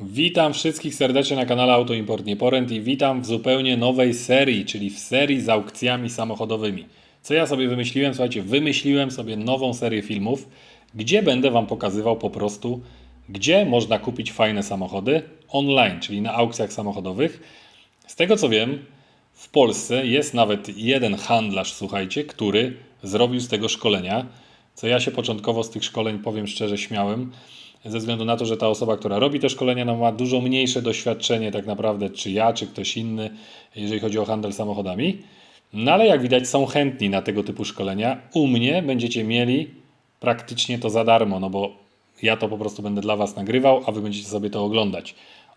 Witam wszystkich serdecznie na kanale Autoimport Nieporęt i witam w zupełnie nowej serii, czyli w serii z aukcjami samochodowymi. Co ja sobie wymyśliłem? Słuchajcie, wymyśliłem sobie nową serię filmów, gdzie będę Wam pokazywał po prostu, gdzie można kupić fajne samochody online, czyli na aukcjach samochodowych. Z tego co wiem, w Polsce jest nawet jeden handlarz, słuchajcie, który zrobił z tego szkolenia, co ja się początkowo z tych szkoleń, powiem szczerze, śmiałem, ze względu na to, że ta osoba, która robi te szkolenia, no, ma dużo mniejsze doświadczenie tak naprawdę, czy ja, czy ktoś inny, jeżeli chodzi o handel samochodami. No ale jak widać są chętni na tego typu szkolenia. U mnie będziecie mieli praktycznie to za darmo, no bo ja to po prostu będę dla Was nagrywał, a Wy będziecie sobie to oglądać.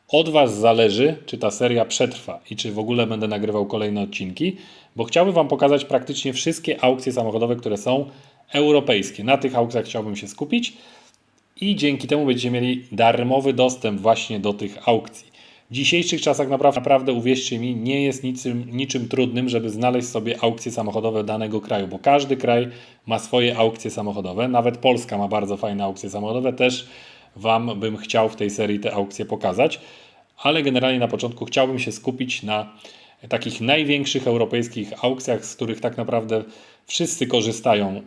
Od Was zależy, czy ta seria przetrwa i czy w ogóle będę nagrywał kolejne odcinki, bo chciałbym Wam pokazać praktycznie wszystkie aukcje samochodowe, które są europejskie. Na tych aukcjach chciałbym się skupić i dzięki temu będziecie mieli darmowy dostęp właśnie do tych aukcji. W dzisiejszych czasach naprawdę, uwierzcie mi, nie jest niczym, niczym trudnym, żeby znaleźć sobie aukcje samochodowe danego kraju, bo każdy kraj ma swoje aukcje samochodowe. Nawet Polska ma bardzo fajne aukcje samochodowe. Też Wam bym chciał w tej serii te aukcje pokazać, ale generalnie na początku chciałbym się skupić na takich największych europejskich aukcjach, z których tak naprawdę wszyscy korzystają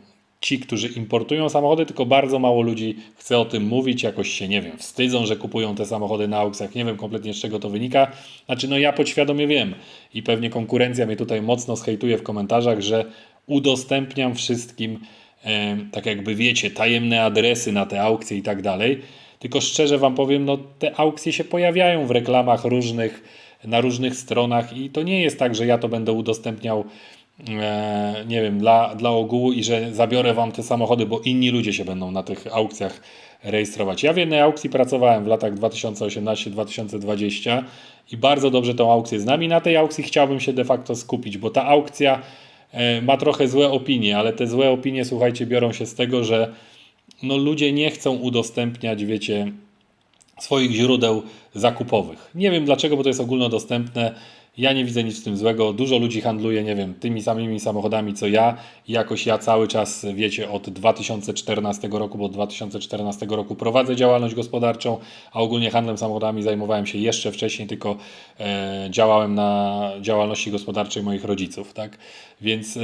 ci, którzy importują samochody, tylko bardzo mało ludzi chce o tym mówić, jakoś się, nie wiem, wstydzą, że kupują te samochody na aukcjach, nie wiem kompletnie z czego to wynika. Znaczy, no ja podświadomie wiem i pewnie konkurencja mnie tutaj mocno schejtuje w komentarzach, że udostępniam wszystkim, e, tak jakby wiecie, tajemne adresy na te aukcje i tak dalej. Tylko szczerze Wam powiem, no te aukcje się pojawiają w reklamach różnych, na różnych stronach i to nie jest tak, że ja to będę udostępniał nie wiem, dla, dla ogółu i że zabiorę Wam te samochody, bo inni ludzie się będą na tych aukcjach rejestrować. Ja w jednej aukcji pracowałem w latach 2018-2020 i bardzo dobrze tą aukcję znam i na tej aukcji chciałbym się de facto skupić, bo ta aukcja e, ma trochę złe opinie, ale te złe opinie, słuchajcie, biorą się z tego, że no, ludzie nie chcą udostępniać, wiecie, swoich źródeł zakupowych. Nie wiem dlaczego, bo to jest ogólnodostępne. Ja nie widzę nic w tym złego. Dużo ludzi handluje, nie wiem, tymi samymi samochodami co ja. I jakoś ja cały czas, wiecie, od 2014 roku, bo od 2014 roku prowadzę działalność gospodarczą, a ogólnie handlem samochodami zajmowałem się jeszcze wcześniej, tylko e, działałem na działalności gospodarczej moich rodziców, tak? Więc e,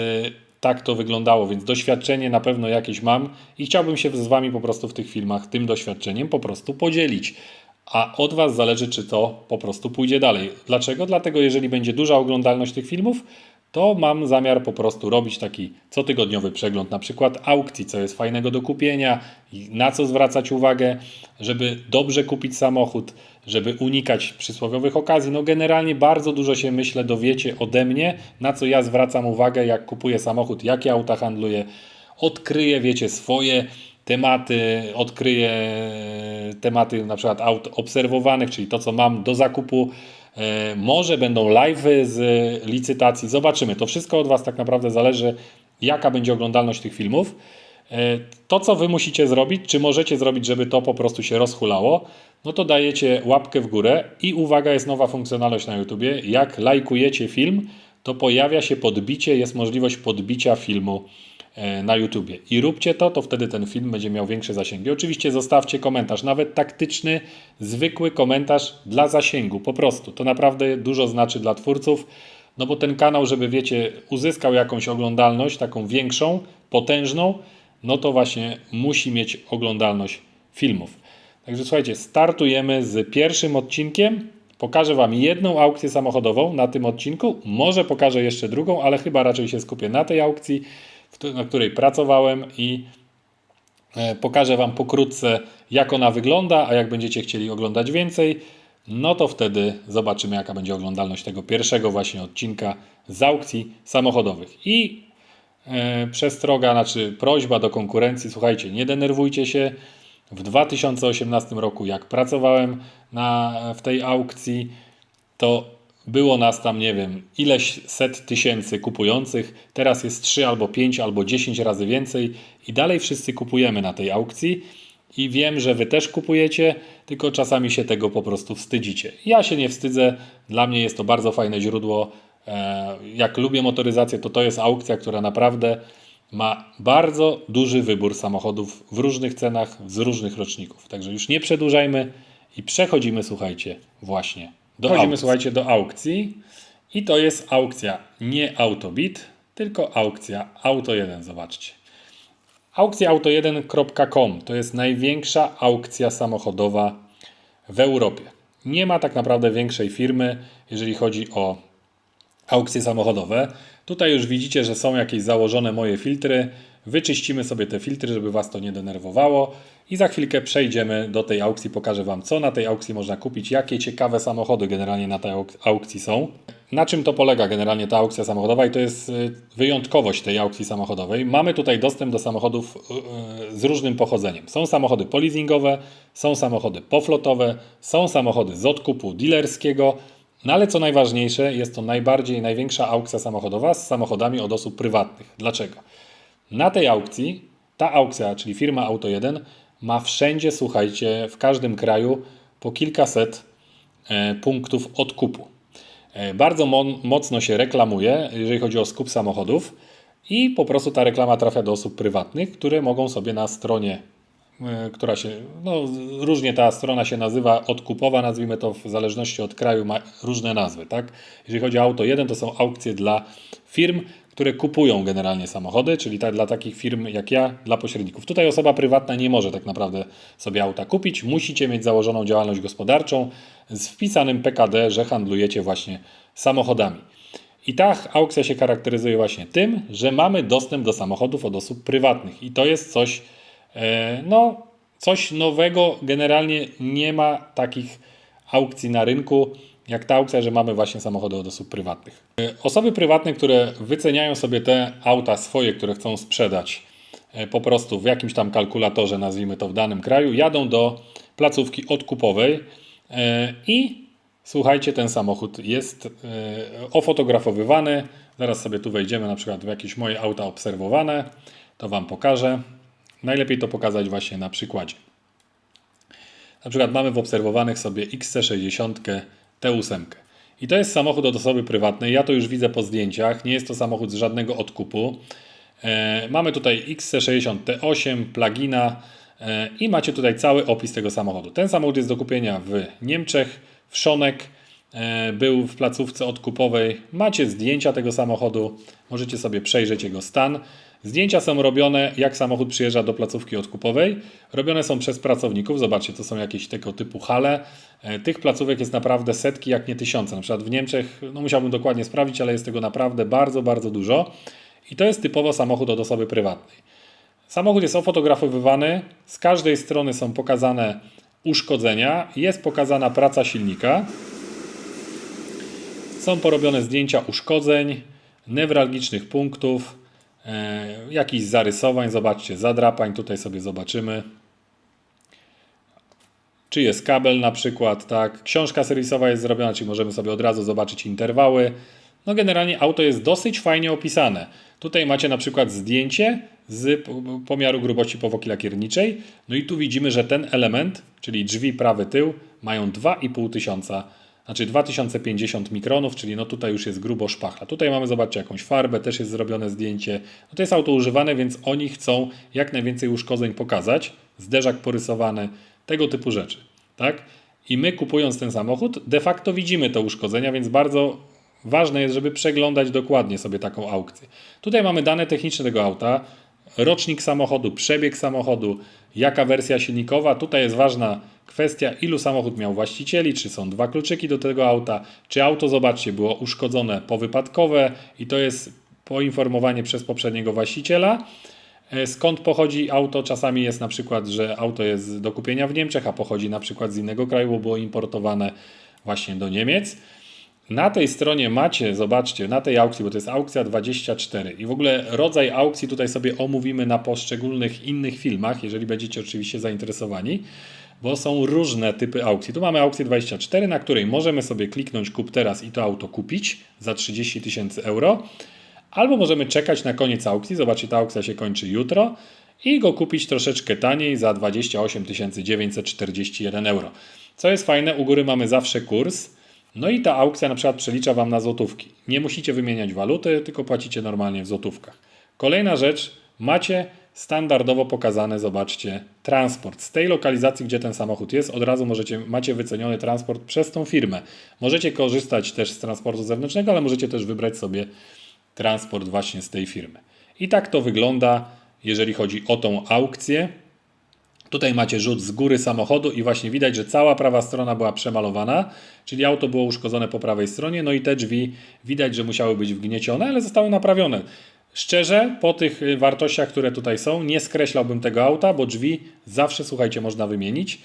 tak to wyglądało, więc doświadczenie na pewno jakieś mam i chciałbym się z Wami po prostu w tych filmach tym doświadczeniem po prostu podzielić. A od Was zależy, czy to po prostu pójdzie dalej. Dlaczego? Dlatego, jeżeli będzie duża oglądalność tych filmów, to mam zamiar po prostu robić taki cotygodniowy przegląd, na przykład aukcji, co jest fajnego do kupienia, na co zwracać uwagę, żeby dobrze kupić samochód, żeby unikać przysłowiowych okazji. No generalnie bardzo dużo się myślę dowiecie ode mnie, na co ja zwracam uwagę, jak kupuję samochód, jakie auta handluję. Odkryję, wiecie, swoje tematy, odkryję tematy na przykład aut obserwowanych, czyli to, co mam do zakupu. E, może będą live z licytacji, zobaczymy. To wszystko od Was tak naprawdę zależy, jaka będzie oglądalność tych filmów. E, to, co Wy musicie zrobić, czy możecie zrobić, żeby to po prostu się rozhulało, no to dajecie łapkę w górę i uwaga, jest nowa funkcjonalność na YouTubie. Jak lajkujecie film, to pojawia się podbicie, jest możliwość podbicia filmu na YouTubie. I róbcie to, to wtedy ten film będzie miał większe zasięgi. Oczywiście zostawcie komentarz, nawet taktyczny, zwykły komentarz dla zasięgu, po prostu. To naprawdę dużo znaczy dla twórców, no bo ten kanał, żeby wiecie, uzyskał jakąś oglądalność, taką większą, potężną, no to właśnie musi mieć oglądalność filmów. Także słuchajcie, startujemy z pierwszym odcinkiem. Pokażę Wam jedną aukcję samochodową na tym odcinku. Może pokażę jeszcze drugą, ale chyba raczej się skupię na tej aukcji, na której pracowałem i e, pokażę Wam pokrótce, jak ona wygląda, a jak będziecie chcieli oglądać więcej, no to wtedy zobaczymy, jaka będzie oglądalność tego pierwszego właśnie odcinka z aukcji samochodowych. I e, przestroga, znaczy prośba do konkurencji, słuchajcie, nie denerwujcie się, w 2018 roku, jak pracowałem na, w tej aukcji, to było nas tam, nie wiem, ileś set tysięcy kupujących. Teraz jest 3 albo 5 albo 10 razy więcej i dalej wszyscy kupujemy na tej aukcji. I wiem, że Wy też kupujecie, tylko czasami się tego po prostu wstydzicie. Ja się nie wstydzę, dla mnie jest to bardzo fajne źródło. E, jak lubię motoryzację, to to jest aukcja, która naprawdę ma bardzo duży wybór samochodów w różnych cenach, z różnych roczników. Także już nie przedłużajmy I przechodzimy, słuchajcie, właśnie do Przechodzimy, słuchajcie, do aukcji. I to jest aukcja nie Autobit, tylko aukcja Auto1. Zobaczcie. Aukcja auto1.com to jest największa aukcja samochodowa w Europie. Nie ma tak naprawdę większej firmy, jeżeli chodzi o aukcje samochodowe. Tutaj już widzicie, że są jakieś założone moje filtry. Wyczyścimy sobie te filtry, żeby Was to nie denerwowało. I za chwilkę przejdziemy do tej aukcji, pokażę Wam, co na tej aukcji można kupić, jakie ciekawe samochody generalnie na tej aukcji są. Na czym to polega generalnie ta aukcja samochodowa i to jest y, wyjątkowość tej aukcji samochodowej. Mamy tutaj dostęp do samochodów y, z różnym pochodzeniem. Są samochody polizingowe, są samochody poflotowe, są samochody z odkupu dealerskiego, no ale co najważniejsze, jest to najbardziej, największa aukcja samochodowa z samochodami od osób prywatnych. Dlaczego? Na tej aukcji, ta aukcja, czyli firma Auto 1, ma wszędzie, słuchajcie, w każdym kraju po kilkaset e, punktów odkupu. E, bardzo mocno się reklamuje, jeżeli chodzi o skup samochodów, i po prostu ta reklama trafia do osób prywatnych, które mogą sobie na stronie, e, która się, no różnie ta strona się nazywa, odkupowa, nazwijmy to w zależności od kraju, ma różne nazwy, tak? Jeżeli chodzi o auto 1, to są aukcje dla firm, które kupują generalnie samochody, czyli tak dla takich firm jak ja, dla pośredników. Tutaj osoba prywatna nie może tak naprawdę sobie auta kupić. Musicie mieć założoną działalność gospodarczą z wpisanym PKD, że handlujecie właśnie samochodami. I ta aukcja się charakteryzuje właśnie tym, że mamy dostęp do samochodów od osób prywatnych. I to jest coś, e, no, coś nowego. Generalnie nie ma takich aukcji na rynku jak ta aukcja, że mamy właśnie samochody od osób prywatnych. E, osoby prywatne, które wyceniają sobie te auta swoje, które chcą sprzedać e, po prostu w jakimś tam kalkulatorze, nazwijmy to w danym kraju, jadą do placówki odkupowej e, i słuchajcie, ten samochód jest ofotografowywany. Zaraz sobie tu wejdziemy na przykład w jakieś moje auta obserwowane, to Wam pokażę. Najlepiej to pokazać właśnie na przykładzie. Na przykład mamy w obserwowanych sobie XC60 T8. I to jest samochód od osoby prywatnej. Ja to już widzę po zdjęciach. Nie jest to samochód z żadnego odkupu. E, mamy tutaj XC60 T8, plugina e, i macie tutaj cały opis tego samochodu. Ten samochód jest do kupienia w Niemczech, w Szonek. E, był w placówce odkupowej. Macie zdjęcia tego samochodu. Możecie sobie przejrzeć jego stan. Zdjęcia są robione, jak samochód przyjeżdża do placówki odkupowej. Robione są przez pracowników. Zobaczcie, to są jakieś tego typu hale. E, tych placówek jest naprawdę setki, jak nie tysiące. Na przykład w Niemczech, no musiałbym dokładnie sprawdzić, ale jest tego naprawdę bardzo, bardzo dużo. I to jest typowo samochód od osoby prywatnej. Samochód jest ofotografowywany. Z każdej strony są pokazane uszkodzenia. Jest pokazana praca silnika. Są porobione zdjęcia uszkodzeń, newralgicznych punktów e, jakichś zarysowań, zobaczcie, zadrapań, tutaj sobie zobaczymy. Czy jest kabel na przykład, tak. Książka serwisowa jest zrobiona, czyli możemy sobie od razu zobaczyć interwały. No generalnie auto jest dosyć fajnie opisane. Tutaj macie na przykład zdjęcie z pomiaru grubości powłoki lakierniczej. No i tu widzimy, że ten element, czyli drzwi prawy tył, mają 2,5 tysiąca znaczy 2050 mikronów, czyli no tutaj już jest grubo szpachla. Tutaj mamy, zobaczcie, jakąś farbę, też jest zrobione zdjęcie. No to jest auto używane, więc oni chcą jak najwięcej uszkodzeń pokazać. Zderzak porysowany, tego typu rzeczy. Tak? I my kupując ten samochód, de facto widzimy te uszkodzenia, więc bardzo ważne jest, żeby przeglądać dokładnie sobie taką aukcję. Tutaj mamy dane techniczne tego auta, rocznik samochodu, przebieg samochodu, jaka wersja silnikowa. Tutaj jest ważna kwestia, ilu samochód miał właścicieli, czy są dwa kluczyki do tego auta, czy auto, zobaczcie, było uszkodzone powypadkowe i to jest poinformowanie przez poprzedniego właściciela. E, skąd pochodzi auto? Czasami jest na przykład, że auto jest do kupienia w Niemczech, a pochodzi na przykład z innego kraju, bo było importowane właśnie do Niemiec. Na tej stronie macie, zobaczcie, na tej aukcji, bo to jest aukcja 24 i w ogóle rodzaj aukcji tutaj sobie omówimy na poszczególnych innych filmach, jeżeli będziecie oczywiście zainteresowani, bo są różne typy aukcji. Tu mamy aukcję 24, na której możemy sobie kliknąć kup teraz i to auto kupić za 30 tysięcy euro, albo możemy czekać na koniec aukcji, zobaczcie, ta aukcja się kończy jutro i go kupić troszeczkę taniej za 28 941 euro. Co jest fajne, u góry mamy zawsze kurs, no i ta aukcja na przykład przelicza Wam na złotówki. Nie musicie wymieniać waluty, tylko płacicie normalnie w złotówkach. Kolejna rzecz, macie standardowo pokazane, zobaczcie, transport. Z tej lokalizacji, gdzie ten samochód jest, od razu możecie, macie wyceniony transport przez tą firmę. Możecie korzystać też z transportu zewnętrznego, ale możecie też wybrać sobie transport właśnie z tej firmy. I tak to wygląda, jeżeli chodzi o tą aukcję. Tutaj macie rzut z góry samochodu i właśnie widać, że cała prawa strona była przemalowana, czyli auto było uszkodzone po prawej stronie, no i te drzwi widać, że musiały być wgniecione, ale zostały naprawione. Szczerze, po tych y, wartościach, które tutaj są, nie skreślałbym tego auta, bo drzwi zawsze, słuchajcie, można wymienić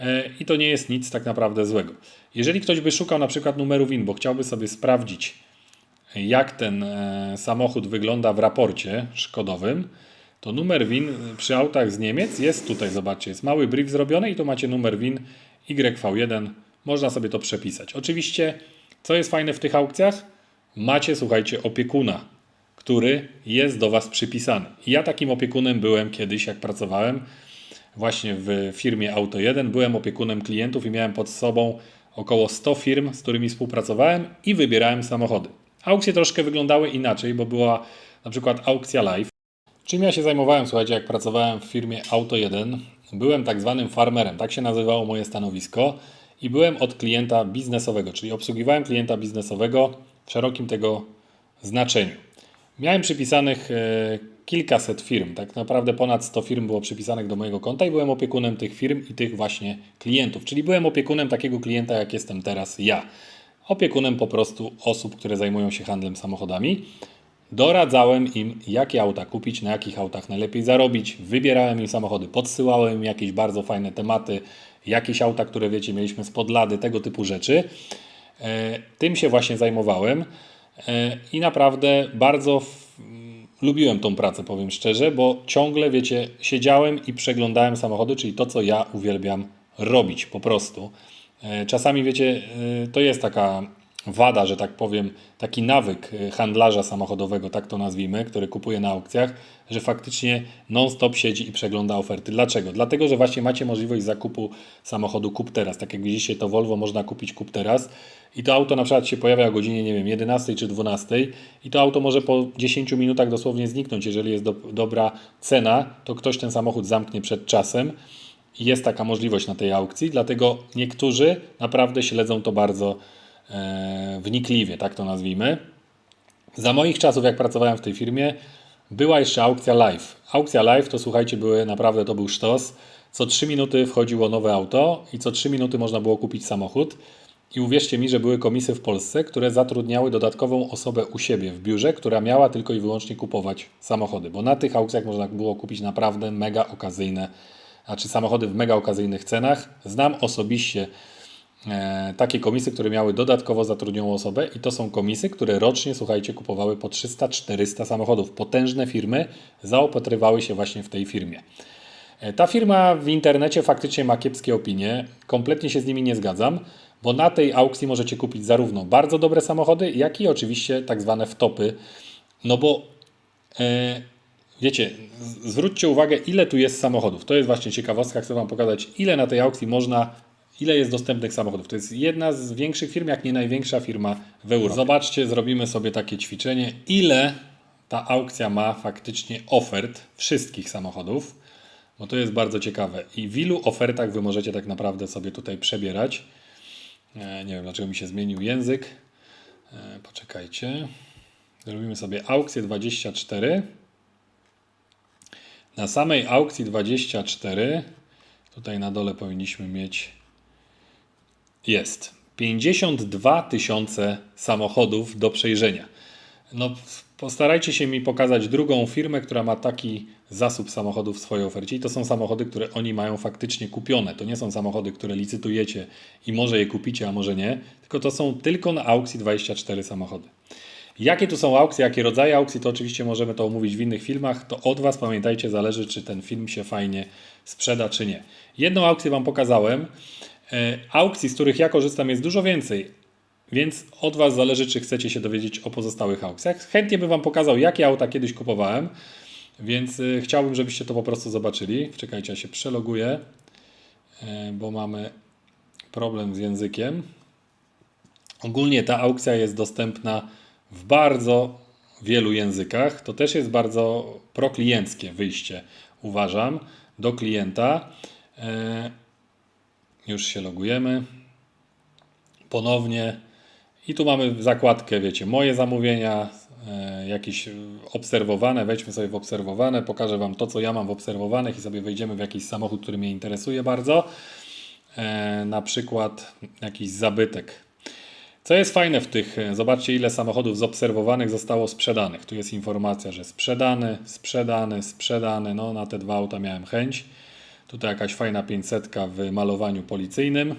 e, i to nie jest nic tak naprawdę złego. Jeżeli ktoś by szukał na przykład numeru WIN, bo chciałby sobie sprawdzić, jak ten e, samochód wygląda w raporcie szkodowym, to numer WIN przy autach z Niemiec jest tutaj, zobaczcie, jest mały brief zrobiony i tu macie numer WIN YV1, można sobie to przepisać. Oczywiście, co jest fajne w tych aukcjach? Macie, słuchajcie, opiekuna, który jest do Was przypisany. Ja takim opiekunem byłem kiedyś, jak pracowałem właśnie w firmie Auto 1. Byłem opiekunem klientów i miałem pod sobą około 100 firm, z którymi współpracowałem i wybierałem samochody. Aukcje troszkę wyglądały inaczej, bo była na przykład aukcja live. Czym ja się zajmowałem, słuchajcie, jak pracowałem w firmie Auto 1? Byłem tak zwanym farmerem, tak się nazywało moje stanowisko i byłem od klienta biznesowego, czyli obsługiwałem klienta biznesowego w szerokim tego znaczeniu. Miałem przypisanych e, kilkaset firm, tak naprawdę ponad 100 firm było przypisanych do mojego konta i byłem opiekunem tych firm i tych właśnie klientów, czyli byłem opiekunem takiego klienta, jak jestem teraz ja. Opiekunem po prostu osób, które zajmują się handlem samochodami. Doradzałem im, jakie auta kupić, na jakich autach najlepiej zarobić. Wybierałem im samochody, podsyłałem im jakieś bardzo fajne tematy, jakieś auta, które wiecie, mieliśmy spod lady, tego typu rzeczy. E, Tym się właśnie zajmowałem E, i naprawdę bardzo w, m, lubiłem tą pracę, powiem szczerze, bo ciągle, wiecie, siedziałem i przeglądałem samochody, czyli to, co ja uwielbiam robić po prostu. E, Czasami, wiecie, to jest taka wada, że tak powiem, taki nawyk e, handlarza samochodowego, tak to nazwijmy, który kupuje na aukcjach, że faktycznie non-stop siedzi i przegląda oferty. Dlaczego? Dlatego, że właśnie macie możliwość zakupu samochodu kup teraz. Tak jak widzicie, to Volvo można kupić kup teraz i to auto na przykład się pojawia o godzinie, nie wiem, 11 czy 12 i to auto może po 10 minutach dosłownie zniknąć. Jeżeli jest do, dobra cena, to ktoś ten samochód zamknie przed czasem. Jest taka możliwość na tej aukcji, dlatego niektórzy naprawdę śledzą to bardzo wnikliwie, tak to nazwijmy. Za moich czasów, jak pracowałem w tej firmie, była jeszcze aukcja live. Aukcja live to słuchajcie, były naprawdę to był sztos. Co 3 minuty wchodziło nowe auto i co 3 minuty można było kupić samochód. I uwierzcie mi, że były komisy w Polsce, które zatrudniały dodatkową osobę u siebie w biurze, która miała tylko i wyłącznie kupować samochody, bo na tych aukcjach można było kupić naprawdę mega okazyjne, znaczy samochody w mega okazyjnych cenach. Znam osobiście e, takie komisy, które miały dodatkowo zatrudnioną osobę i to są komisy, które rocznie, słuchajcie, kupowały po 300-400 samochodów. Potężne firmy zaopatrywały się właśnie w tej firmie. E, Ta firma w internecie faktycznie ma kiepskie opinie. Kompletnie się z nimi nie zgadzam, bo na tej aukcji możecie kupić zarówno bardzo dobre samochody, jak i oczywiście tak zwane wtopy. No bo e, wiecie, zwróćcie uwagę, ile tu jest samochodów. To jest właśnie ciekawostka. Chcę Wam pokazać, ile na tej aukcji można, ile jest dostępnych samochodów. To jest jedna z większych firm, jak nie największa firma w Europie. Zobaczcie, zrobimy sobie takie ćwiczenie, ile ta aukcja ma faktycznie ofert wszystkich samochodów, bo to jest bardzo ciekawe. I w ilu ofertach Wy możecie tak naprawdę sobie tutaj przebierać. E, Nie wiem, dlaczego mi się zmienił język. E, Poczekajcie. Zrobimy sobie aukcję 24. Na samej aukcji 24, tutaj na dole powinniśmy mieć, jest 52 tysiące samochodów do przejrzenia. No, postarajcie się mi pokazać drugą firmę, która ma taki zasób samochodów w swojej ofercie. I to są samochody, które oni mają faktycznie kupione. To nie są samochody, które licytujecie i może je kupicie, a może nie. Tylko to są tylko na aukcji 24 samochody. Jakie tu są aukcje, jakie rodzaje aukcji, to oczywiście możemy to omówić w innych filmach. To od Was, pamiętajcie, zależy, czy ten film się fajnie sprzeda, czy nie. Jedną aukcję Wam pokazałem. E, Aukcji, z których ja korzystam, jest dużo więcej. Więc od Was zależy, czy chcecie się dowiedzieć o pozostałych aukcjach. Chętnie bym Wam pokazał, jakie auta kiedyś kupowałem, więc y, chciałbym, żebyście to po prostu zobaczyli. Czekajcie, ja się przeloguję, y, bo mamy problem z językiem. Ogólnie ta aukcja jest dostępna w bardzo wielu językach. To też jest bardzo proklienckie wyjście, uważam, do klienta. Już się logujemy. Ponownie. I tu mamy zakładkę, wiecie, moje zamówienia, e, jakieś obserwowane. Wejdźmy sobie w obserwowane. Pokażę Wam to, co ja mam w obserwowanych i sobie wejdziemy w jakiś samochód, który mnie interesuje bardzo. E, na przykład jakiś zabytek. Co jest fajne w tych, e, zobaczcie ile samochodów z obserwowanych zostało sprzedanych. Tu jest informacja, że sprzedany, sprzedany, sprzedany. No na te dwa auta miałem chęć. Tutaj jakaś fajna 500 w malowaniu policyjnym.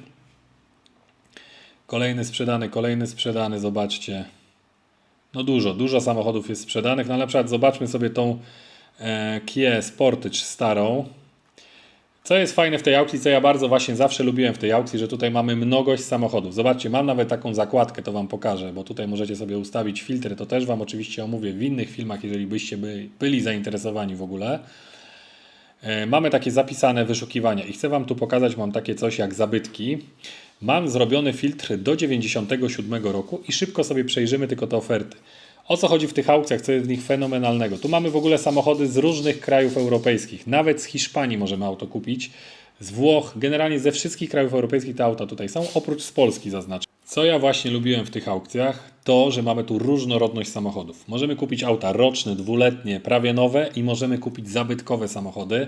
Kolejny sprzedany, kolejny sprzedany, zobaczcie. No dużo, dużo samochodów jest sprzedanych. No na przykład zobaczmy sobie tą e, Kia Sportage starą. Co jest fajne w tej aukcji, co ja bardzo właśnie zawsze lubiłem w tej aukcji, że tutaj mamy mnogość samochodów. Zobaczcie, mam nawet taką zakładkę, to Wam pokażę, bo tutaj możecie sobie ustawić filtry, to też Wam oczywiście omówię w innych filmach, jeżeli byście by, byli zainteresowani w ogóle. E, Mamy takie zapisane wyszukiwania i chcę Wam tu pokazać, mam takie coś jak zabytki. Mam zrobiony filtr do 97 roku i szybko sobie przejrzymy tylko te oferty. O co chodzi w tych aukcjach, co jest w nich fenomenalnego? Tu mamy w ogóle samochody z różnych krajów europejskich. Nawet z Hiszpanii możemy auto kupić, z Włoch, generalnie ze wszystkich krajów europejskich te auta tutaj są, oprócz z Polski zaznaczę. Co ja właśnie lubiłem w tych aukcjach, to, że mamy tu różnorodność samochodów. Możemy kupić auta roczne, dwuletnie, prawie nowe i możemy kupić zabytkowe samochody.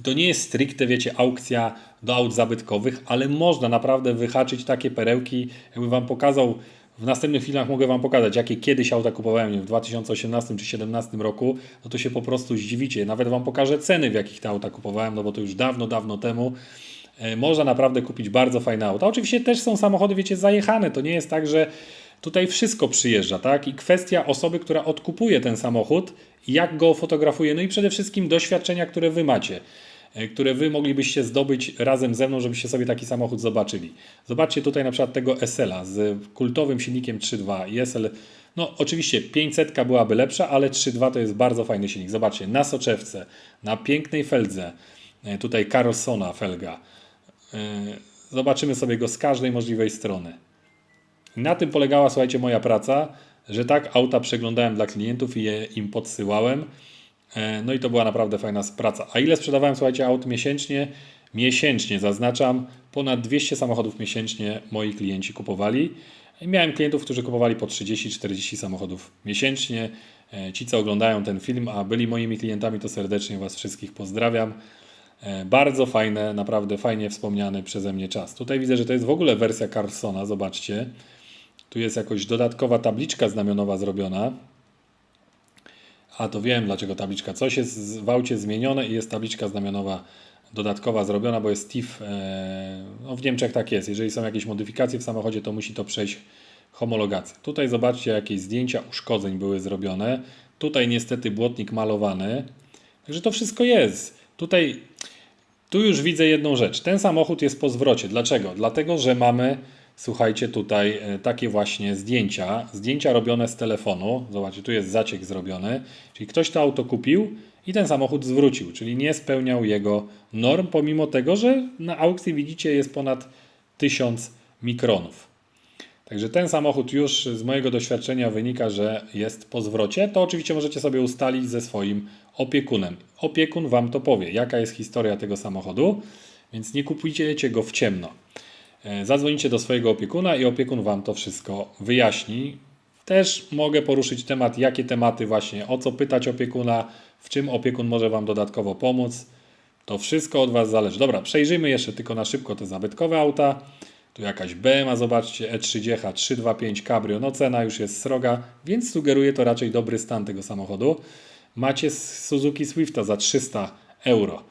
I to nie jest stricte, wiecie, aukcja do aut zabytkowych, ale można naprawdę wyhaczyć takie perełki. Jakby Wam pokazał, w następnych filmach mogę Wam pokazać, jakie kiedyś auta kupowałem wiem, w 2018 czy 2017 roku, no to się po prostu zdziwicie. Nawet Wam pokażę ceny, w jakich te auta kupowałem, no bo to już dawno, dawno temu. E, Można naprawdę kupić bardzo fajne auta. Oczywiście też są samochody, wiecie, zajechane. To nie jest tak, że tutaj wszystko przyjeżdża, tak? I kwestia osoby, która odkupuje ten samochód, jak go fotografuje, no i przede wszystkim doświadczenia, które Wy macie, e, które Wy moglibyście zdobyć razem ze mną, żebyście sobie taki samochód zobaczyli. Zobaczcie tutaj na przykład tego SL-a z kultowym silnikiem 3.2 i SL, no oczywiście 500 byłaby lepsza, ale 3.2 to jest bardzo fajny silnik. Zobaczcie, na soczewce, na pięknej feldze, e, tutaj Carlsona felga. E, Zobaczymy sobie go z każdej możliwej strony. Na tym polegała, słuchajcie, moja praca, że tak auta przeglądałem dla klientów i je im podsyłałem. E, No i to była naprawdę fajna praca. A ile sprzedawałem, słuchajcie, aut miesięcznie? Miesięcznie zaznaczam, ponad 200 samochodów miesięcznie moi klienci kupowali. I miałem klientów, którzy kupowali po 30-40 samochodów miesięcznie. E, Ci, co oglądają ten film, a byli moimi klientami, to serdecznie Was wszystkich pozdrawiam. E, Bardzo fajne, naprawdę fajnie wspomniany przeze mnie czas. Tutaj widzę, że to jest w ogóle wersja Carlsona, zobaczcie. Tu jest jakoś dodatkowa tabliczka znamionowa zrobiona. A to wiem dlaczego tabliczka. Coś jest w aucie zmienione i jest tabliczka znamionowa dodatkowa zrobiona, bo jest TIF. E, no w Niemczech tak jest. Jeżeli są jakieś modyfikacje w samochodzie, to musi to przejść homologację. Tutaj zobaczcie, jakie zdjęcia uszkodzeń były zrobione. Tutaj niestety błotnik malowany. Także to wszystko jest. Tutaj tu już widzę jedną rzecz. Ten samochód jest po zwrocie. Dlaczego? Dlatego, że mamy, słuchajcie, tutaj e, takie właśnie zdjęcia. Zdjęcia robione z telefonu. Zobaczcie, tu jest zaciek zrobiony. Czyli ktoś to auto kupił i ten samochód zwrócił, czyli nie spełniał jego norm, pomimo tego, że na aukcji widzicie jest ponad 1000 mikronów. Także ten samochód już z mojego doświadczenia wynika, że jest po zwrocie. To oczywiście możecie sobie ustalić ze swoim opiekunem. Opiekun Wam to powie, jaka jest historia tego samochodu, więc nie kupujcie go w ciemno. E, Zadzwonicie do swojego opiekuna i opiekun Wam to wszystko wyjaśni. Też mogę poruszyć temat, jakie tematy właśnie, o co pytać opiekuna, w czym opiekun może Wam dodatkowo pomóc. To wszystko od Was zależy. Dobra, przejrzyjmy jeszcze tylko na szybko te zabytkowe auta. Tu jakaś BMA, zobaczcie, E E30 325 Cabrio, no cena już jest sroga, więc sugeruje to raczej dobry stan tego samochodu. Macie Suzuki Swifta za 300 euro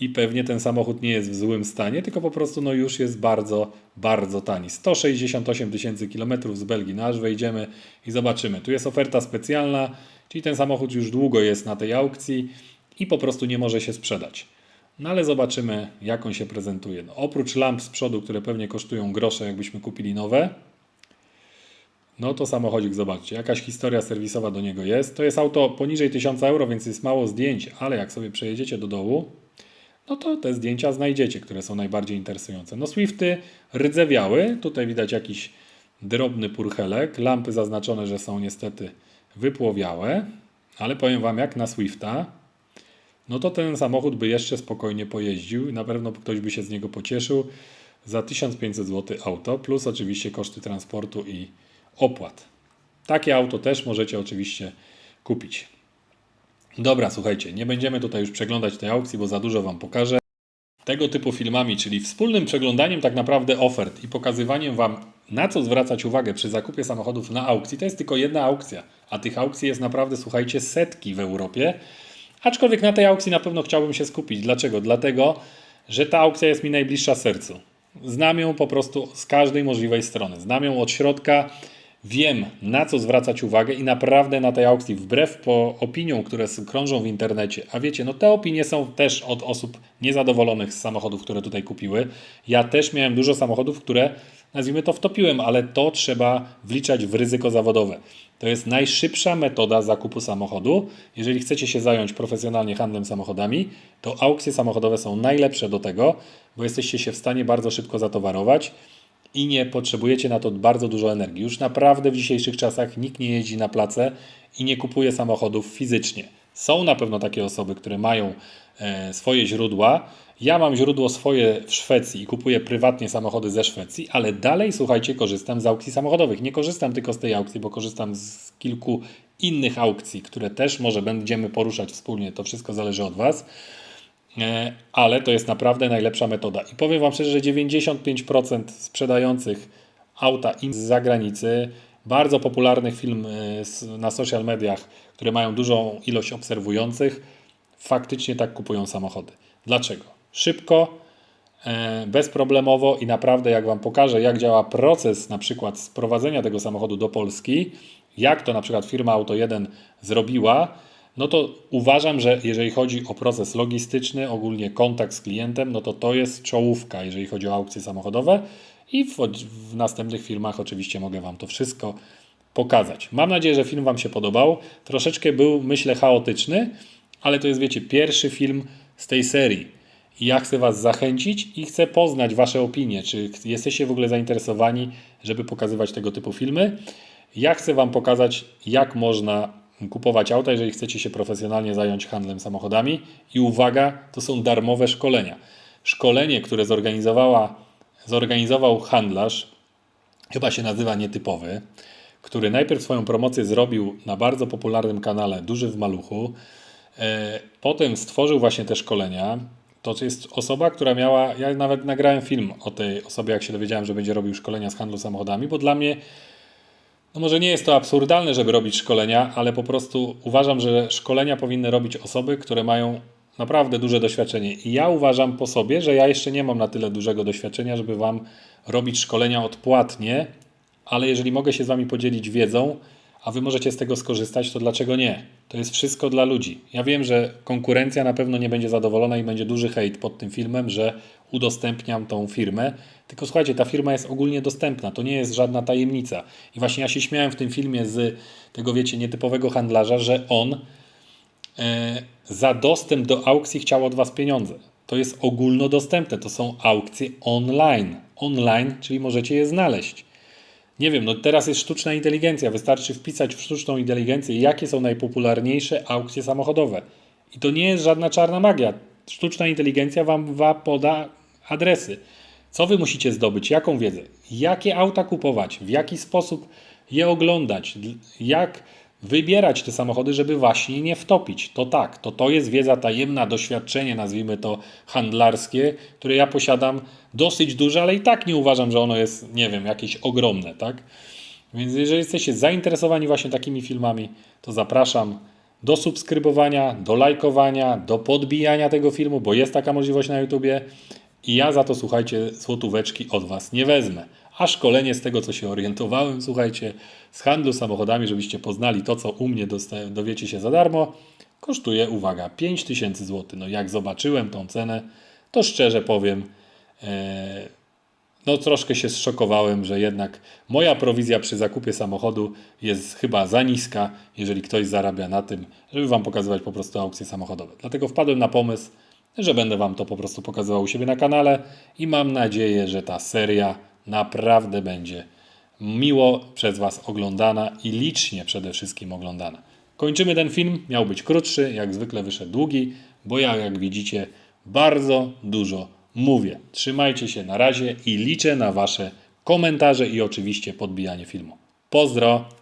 i pewnie ten samochód nie jest w złym stanie, tylko po prostu no już jest bardzo, bardzo tani. 168 tysięcy kilometrów z Belgii, no aż wejdziemy i zobaczymy. Tu jest oferta specjalna, czyli ten samochód już długo jest na tej aukcji i po prostu nie może się sprzedać. No ale zobaczymy, jak on się prezentuje. No, oprócz lamp z przodu, które pewnie kosztują grosze, jakbyśmy kupili nowe, no to samochodzik, zobaczcie, jakaś historia serwisowa do niego jest. To jest auto poniżej 1000 euro, więc jest mało zdjęć, ale jak sobie przejedziecie do dołu, no to te zdjęcia znajdziecie, które są najbardziej interesujące. No Swifty rdzewiały, tutaj widać jakiś drobny purchelek, lampy zaznaczone, że są niestety wypłowiałe, ale powiem Wam, jak na Swifta, no to ten samochód by jeszcze spokojnie pojeździł. Na pewno ktoś by się z niego pocieszył. Za 1500 zł auto, plus oczywiście koszty transportu i opłat. Takie auto też możecie oczywiście kupić. Dobra, słuchajcie, nie będziemy tutaj już przeglądać tej aukcji, bo za dużo Wam pokażę. Tego typu filmami, czyli wspólnym przeglądaniem tak naprawdę ofert i pokazywaniem Wam, na co zwracać uwagę przy zakupie samochodów na aukcji, to jest tylko jedna aukcja, a tych aukcji jest naprawdę, słuchajcie, setki w Europie. Aczkolwiek na tej aukcji na pewno chciałbym się skupić. Dlaczego? Dlatego, że ta aukcja jest mi najbliższa sercu. Znam ją po prostu z każdej możliwej strony. Znam ją od środka, wiem na co zwracać uwagę i naprawdę na tej aukcji, wbrew po opiniom, które krążą w internecie, a wiecie, no te opinie są też od osób niezadowolonych z samochodów, które tutaj kupiły. Ja też miałem dużo samochodów, które nazwijmy to wtopiłem, ale to trzeba wliczać w ryzyko zawodowe. To jest najszybsza metoda zakupu samochodu. Jeżeli chcecie się zająć profesjonalnie handlem samochodami, to aukcje samochodowe są najlepsze do tego, bo jesteście się w stanie bardzo szybko zatowarować i nie potrzebujecie na to bardzo dużo energii. Już naprawdę w dzisiejszych czasach nikt nie jeździ na place i nie kupuje samochodów fizycznie. Są na pewno takie osoby, które mają e, swoje źródła. Ja mam źródło swoje w Szwecji i kupuję prywatnie samochody ze Szwecji, ale dalej, słuchajcie, korzystam z aukcji samochodowych. Nie korzystam tylko z tej aukcji, bo korzystam z kilku innych aukcji, które też może będziemy poruszać wspólnie. To wszystko zależy od Was. E, ale to jest naprawdę najlepsza metoda. I powiem Wam szczerze, że 95% sprzedających auta z zagranicy, bardzo popularnych film e, na social mediach, które mają dużą ilość obserwujących, faktycznie tak kupują samochody. Dlaczego? Szybko, e, bezproblemowo i naprawdę jak Wam pokażę, jak działa proces na przykład sprowadzenia tego samochodu do Polski, jak to na przykład firma Auto 1 zrobiła, no to uważam, że jeżeli chodzi o proces logistyczny, ogólnie kontakt z klientem, no to to jest czołówka, jeżeli chodzi o aukcje samochodowe i w, w następnych filmach oczywiście mogę Wam to wszystko pokazać. Mam nadzieję, że film Wam się podobał. Troszeczkę był, myślę, chaotyczny, ale to jest, wiecie, pierwszy film z tej serii. Ja chcę Was zachęcić i chcę poznać Wasze opinie. Czy jesteście w ogóle zainteresowani, żeby pokazywać tego typu filmy? Ja chcę Wam pokazać, jak można kupować auta, jeżeli chcecie się profesjonalnie zająć handlem samochodami. I uwaga, to są darmowe szkolenia. Szkolenie, które zorganizowała, zorganizował handlarz, chyba się nazywa Nietypowy, który najpierw swoją promocję zrobił na bardzo popularnym kanale Duży w Maluchu. E, Potem stworzył właśnie te szkolenia. To jest osoba, która miała. Ja nawet nagrałem film o tej osobie, jak się dowiedziałem, że będzie robił szkolenia z handlu samochodami, bo dla mnie no może nie jest to absurdalne, żeby robić szkolenia, ale po prostu uważam, że szkolenia powinny robić osoby, które mają naprawdę duże doświadczenie. I ja uważam po sobie, że ja jeszcze nie mam na tyle dużego doświadczenia, żeby Wam robić szkolenia odpłatnie, ale jeżeli mogę się z Wami podzielić wiedzą, a Wy możecie z tego skorzystać, to dlaczego nie? To jest wszystko dla ludzi. Ja wiem, że konkurencja na pewno nie będzie zadowolona i będzie duży hejt pod tym filmem, że udostępniam tą firmę. Tylko słuchajcie, ta firma jest ogólnie dostępna, to nie jest żadna tajemnica. I właśnie ja się śmiałem w tym filmie z tego, wiecie, nietypowego handlarza, że on e, za dostęp do aukcji chciał od Was pieniądze. To jest ogólnodostępne, to są aukcje online. Online, czyli możecie je znaleźć. Nie wiem, no teraz jest sztuczna inteligencja. Wystarczy wpisać w sztuczną inteligencję, jakie są najpopularniejsze aukcje samochodowe. I to nie jest żadna czarna magia. Sztuczna inteligencja wam, poda adresy. Co wy musicie zdobyć? Jaką wiedzę? Jakie auta kupować? W jaki sposób je oglądać? Jak wybierać te samochody, żeby właśnie nie wtopić? To tak, to to jest wiedza tajemna, doświadczenie, nazwijmy to handlarskie, które ja posiadam dosyć duże, ale i tak nie uważam, że ono jest, nie wiem, jakieś ogromne, tak? Więc jeżeli jesteście zainteresowani właśnie takimi filmami, to zapraszam do subskrybowania, do lajkowania, do podbijania tego filmu, bo jest taka możliwość na YouTubie i ja za to, słuchajcie, złotóweczki od Was nie wezmę. A szkolenie z tego, co się orientowałem, słuchajcie, z handlu samochodami, żebyście poznali to, co u mnie dosta- dowiecie się za darmo, kosztuje, uwaga, 5000 zł. No jak zobaczyłem tą cenę, to szczerze powiem, e, no troszkę się zszokowałem, że jednak moja prowizja przy zakupie samochodu jest chyba za niska, jeżeli ktoś zarabia na tym, żeby Wam pokazywać po prostu aukcje samochodowe. Dlatego wpadłem na pomysł, że będę Wam to po prostu pokazywał u siebie na kanale i mam nadzieję, że ta seria naprawdę będzie miło przez Was oglądana i licznie przede wszystkim oglądana. Kończymy ten film, miał być krótszy, jak zwykle wyszedł długi, bo ja, jak widzicie, bardzo dużo mówię. Trzymajcie się na razie i liczę na Wasze komentarze i oczywiście podbijanie filmu. Pozdro!